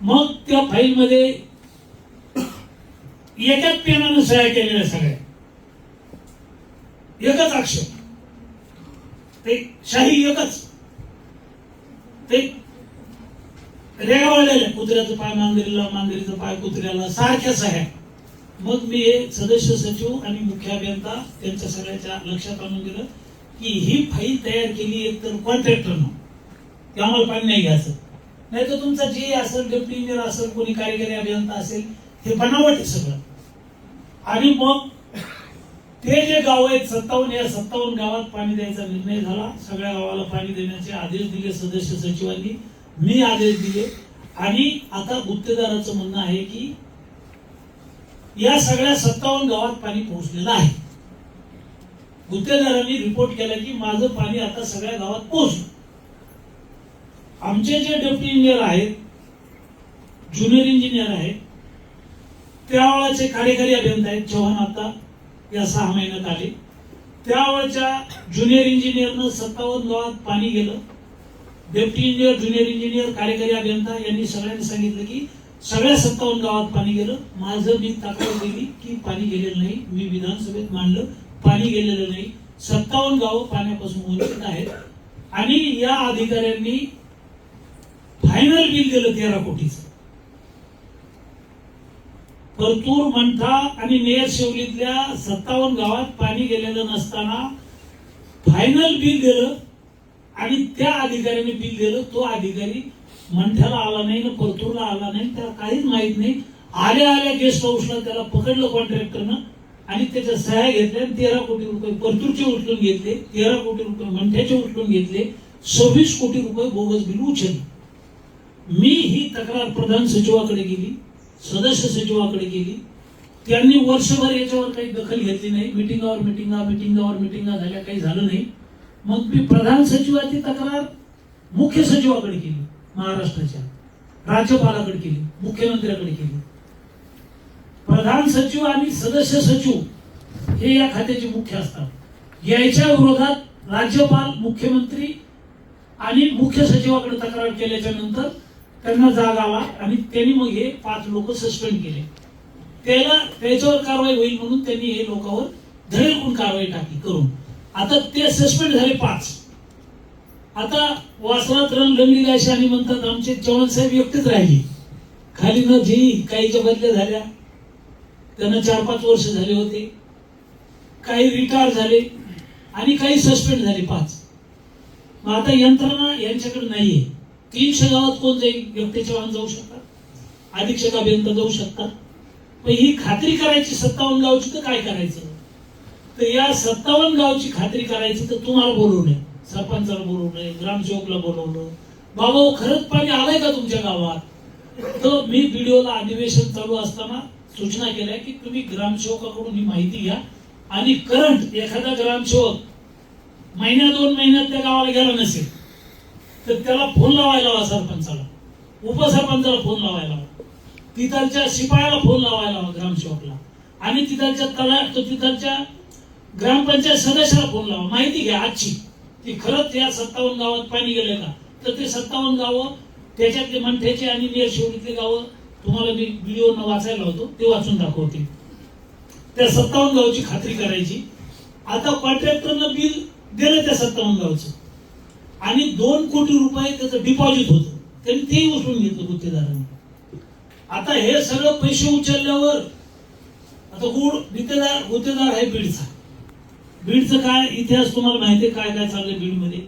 मग त्या फाईलमध्ये एकाच पेनानं सह्या केलेल्या सगळ्या एकच अक्षर. ते शाही एकच. ते रेगावलेलं कुत्र्याचं पाय मांजरीला मांजरीचं पाय कुत्र्याला सारख्या सह्या मग मी हे सदस्य सचिव आणि मुख्य अभियंता त्यांच्या सगळ्याच्या लक्षात आणून दिलं की ही फाईल तयार केली एक तर कॉन्ट्रॅक्टरनं. की आम्हाला पाणी नाही घ्यायचं. नाही तर तुमचा जे असेल डेप्टी इंजिनियर असेल कोणी कार्यकारी अभियंता असेल हे बनावट आहे सगळं. आणि मग ते जे गाव आहेत सत्तावन्न या सत्तावन्न गावात पाणी द्यायचा निर्णय झाला. सगळ्या गावाला पाणी देण्याचे आदेश दिले सदस्य सचिवांनी. मी आदेश दिले. आणि आता गुत्तेदाराचं म्हणणं आहे की या सगळ्या सत्तावन्न गावात पाणी पोहोचलेलं आहे. गुत्तेदारांनी रिपोर्ट केला की माझं पाणी आता सगळ्या गावात पोहोचलं. आमचे जे डेप्टी इंजिनियर आहेत ज्युनियर इंजिनियर आहेत त्यावेळेचे कार्यकारी अभियंता आहेत चव्हाण आता या सहा महिन्यात आले. त्यावेळच्या ज्युनियर इंजिनियरनं सत्तावन्न गावात पाणी गेलं. डेप्टी इंजिनियर ज्युनियर इंजिनियर कार्यकारी अभियंता यांनी सगळ्यांनी सांगितलं की सगळ्या सत्तावन्न गावात पाणी गेलं. माझं मी तक्रार दिली की पाणी गेलेलं नाही. मी विधानसभेत मांडलं. पाणी गेलेलं नाही. सत्तावन्न गावं पाण्यापासून वंचित आहेत. आणि या अधिकाऱ्यांनी फायनल बिल गेलं तेरा कोटीच. परतूर मंठा आणि मेयर शेवलीतल्या सत्तावन्न गावात पाणी गेलेलं नसताना फायनल बिल दिलं आणि त्या अधिकाऱ्याने बिल दिलं तो अधिकारी मंठ्याला आला नाही ना परतूरला आला नाही त्याला काहीच माहीत नाही. आल्या आल्या गेस्ट हाऊसला त्याला पकडलं कॉन्ट्रॅक्टरनं आणि त्याच्या सह्या घेतल्या आणि तेरा कोटी रुपये परतूरचे उचलून घेतले तेरा कोटी रुपये मंठ्याचे उचलून घेतले सव्वीस कोटी रुपये बोगस बिल उचलले. मी ही तक्रार प्रधान सचिवाकडे गेली सदस्य सचिवाकडे गेली. त्यांनी वर्षभर याच्यावर काही दखल घेतली नाही. मिटिंगावर मिटिंगा मिटिंगावर मिटिंगा झाल्या काही झालं नाही. मग मी प्रधान सचिवाची तक्रार मुख्य सचिवाकडे केली महाराष्ट्राच्या राज्यपालाकडे केली मुख्यमंत्र्याकडे केली. प्रधान सचिव आणि सदस्य सचिव हे या खात्याचे मुख्य असतात. याच्या विरोधात राज्यपाल मुख्यमंत्री आणि मुख्य सचिवाकडे तक्रार केल्याच्यानंतर त्यांना जाग आला आणि त्यांनी मग हे पाच लोक सस्पेंड केले. त्याला त्याच्यावर कारवाई होईल म्हणून त्यांनी हे लोकांवर धडेलकून कारवाई टाकी करून. आता ते सस्पेंड झाले पाच. आता वासनात रंग रंगलेले असे आणि म्हणतात आमचे चव्हाण साहेब एकटेच राहिले. खाली न झी काहीच्या बदल्या झाल्या. त्यांना चार पाच वर्ष झाले होते. काही रिटायर झाले आणि काही सस्पेंड झाले पाच. मग आता यंत्रणा यांच्याकडे नाहीये. तीनशे गावात कोण जाईल? एकटे वाहन जाऊ शकतात. अधीक्षक अभियंता जाऊ शकतात. पण ही खात्री करायची सत्तावन्न गावची तर काय करायचं? तर या सत्तावन्न गावची खात्री करायची तर तुम्हाला बोलवलंय सरपंचाला नये ग्रामसेवकला बोलवलं बाबा हो, खरंच पाणी आलंय का तुमच्या गावात? तर मी व्हिडिओला अधिवेशन चालू असताना सूचना केल्या की तुम्ही ग्रामसेवकाकडून ही माहिती घ्या आणि करंट एखादा ग्रामसेवक महिन्या दोन महिन्यात त्या गावाला गेला नसेल तर त्याला फोन लावायला हवा सरपंचाला. उपसरपंचाला फोन लावायला हवा तिथलच्या शिपायाला फोन लावायला हवा ग्रामसेवकला आणि तिथलच्या तला तो तिथलच्या ग्रामपंचायत सदस्याला फोन लावा. माहिती घ्या आजची. की खरंच या सत्तावन्न गावात पाणी गेले का? तर ते सत्तावन्न गावं त्याच्यातले मंठ्याचे आणि नेर शिवडीतले गावं तुम्हाला मी व्हिडिओ न वाचायला होतो ते वाचून दाखवते त्या सत्तावन्न गावची खात्री करायची. आता कॉन्ट्रॅक्टरनं बिल दिलं त्या सत्तावन्न गावचं. आणि दोन कोटी रुपये त्याचं डिपॉझिट होतं. त्यांनी तेही उचलून घेतलं गुत्तेदारांनी. आता हे सगळं पैसे उचलल्यावर आता गुड गुत्तेदार गुत्तेदार आहे बीडचा. बीडचं काय इतिहास तुम्हाला माहिती आहे? काय काय चाललंय बीडमध्ये?